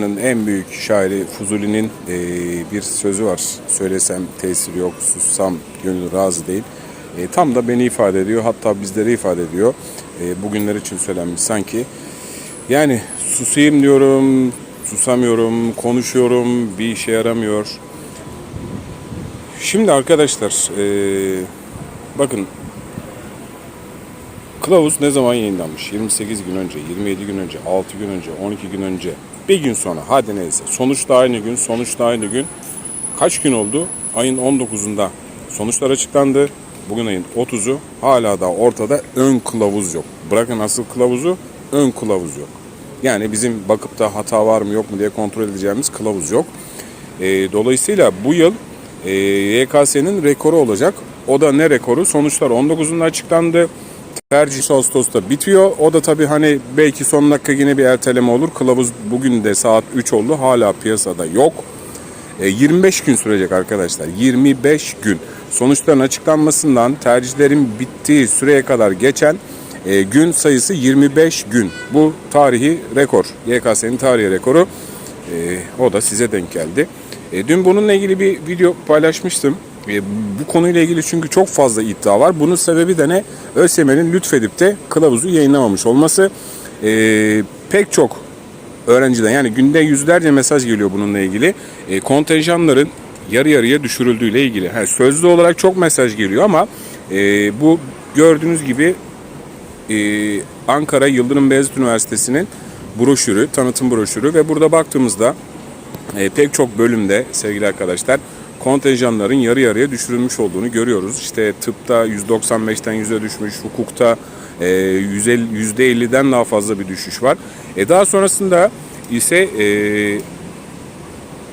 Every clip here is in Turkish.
En büyük şairi Fuzuli'nin eee, bir sözü var. Söylesem tesiri yok, sussam gönül razı değil. E, tam da beni ifade ediyor. Hatta bizleri ifade ediyor. E, bugünler için söylenmiş sanki. Yani susayım diyorum, susamıyorum, konuşuyorum, bir işe yaramıyor. Şimdi arkadaşlar, eee, bakın Kılavuz ne zaman yayınlanmış? 28 gün önce, 27 gün önce, 6 gün önce, 12 gün önce, bir gün sonra hadi neyse. Sonuçta aynı gün, sonuçta aynı gün. Kaç gün oldu? Ayın 19'unda sonuçlar açıklandı. Bugün ayın 30'u hala da ortada ön kılavuz yok. Bırakın asıl kılavuzu, ön kılavuz yok. Yani bizim bakıp da hata var mı yok mu diye kontrol edeceğimiz kılavuz yok. E, dolayısıyla bu yıl e, YKS'nin rekoru olacak. O da ne rekoru? Sonuçlar 19'unda açıklandı. Tercih Ağustos'ta bitiyor. O da tabii hani belki son dakika yine bir erteleme olur. Kılavuz bugün de saat 3 oldu. Hala piyasada yok. E, 25 gün sürecek arkadaşlar. 25 gün. Sonuçların açıklanmasından tercihlerin bittiği süreye kadar geçen e, gün sayısı 25 gün. Bu tarihi rekor. YKS'nin tarihi rekoru. E, o da size denk geldi. E, dün bununla ilgili bir video paylaşmıştım. E, bu konuyla ilgili çünkü çok fazla iddia var. Bunun sebebi de ne? ÖSYM'nin lütfedip de kılavuzu yayınlamamış olması. E, pek çok öğrenciden yani günde yüzlerce mesaj geliyor bununla ilgili. E, kontenjanların yarı yarıya düşürüldüğüyle ilgili. Ha, sözlü olarak çok mesaj geliyor ama e, bu gördüğünüz gibi e, Ankara Yıldırım Beyazıt Üniversitesi'nin broşürü, tanıtım broşürü ve burada baktığımızda e, pek çok bölümde sevgili arkadaşlar kontenjanların yarı yarıya düşürülmüş olduğunu görüyoruz. İşte tıpta 195'ten 100'e düşmüş, hukukta e, 150, %50'den daha fazla bir düşüş var. E, daha sonrasında ise e,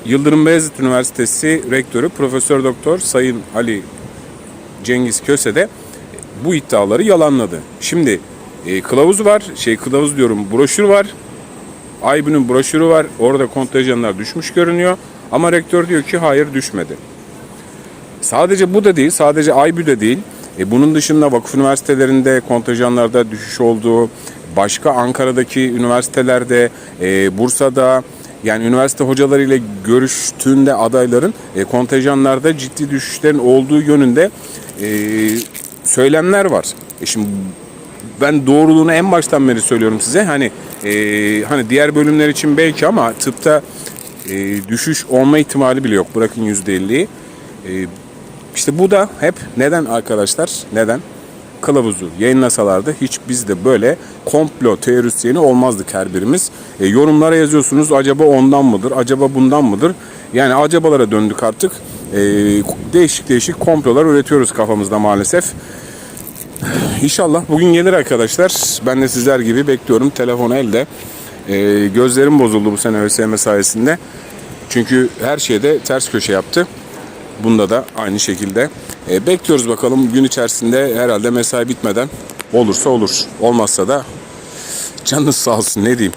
Yıldırım Beyazıt Üniversitesi Rektörü Profesör Doktor Sayın Ali Cengiz Köse de bu iddiaları yalanladı. Şimdi e, kılavuz var, şey kılavuz diyorum broşür var. Aybü'nün broşürü var. Orada kontenjanlar düşmüş görünüyor. Ama rektör diyor ki hayır düşmedi. Sadece bu da değil, sadece Aybü de değil. E, bunun dışında vakıf üniversitelerinde kontenjanlarda düşüş olduğu, başka Ankara'daki üniversitelerde, e, Bursa'da yani üniversite hocalarıyla görüştüğünde adayların e, kontenjanlarda ciddi düşüşlerin olduğu yönünde e, söylemler var. E şimdi ben doğruluğunu en baştan beri söylüyorum size. Hani e, hani diğer bölümler için belki ama tıpta e, düşüş olma ihtimali bile yok. Bırakın %50'yi. E, işte bu da hep neden arkadaşlar? Neden? Kılavuzu yayınlasalardı hiç biz de böyle komplo teorisyeni olmazdık her birimiz. E, yorumlara yazıyorsunuz acaba ondan mıdır? Acaba bundan mıdır? Yani acabalara döndük artık. E, değişik değişik komplolar üretiyoruz kafamızda maalesef. İnşallah bugün gelir arkadaşlar. Ben de sizler gibi bekliyorum. Telefon elde. Ee, gözlerim bozuldu bu sene ÖSYM sayesinde. Çünkü her şeyde ters köşe yaptı. Bunda da aynı şekilde. Ee, bekliyoruz bakalım gün içerisinde herhalde mesai bitmeden olursa olur. Olmazsa da canınız sağ olsun ne diyeyim.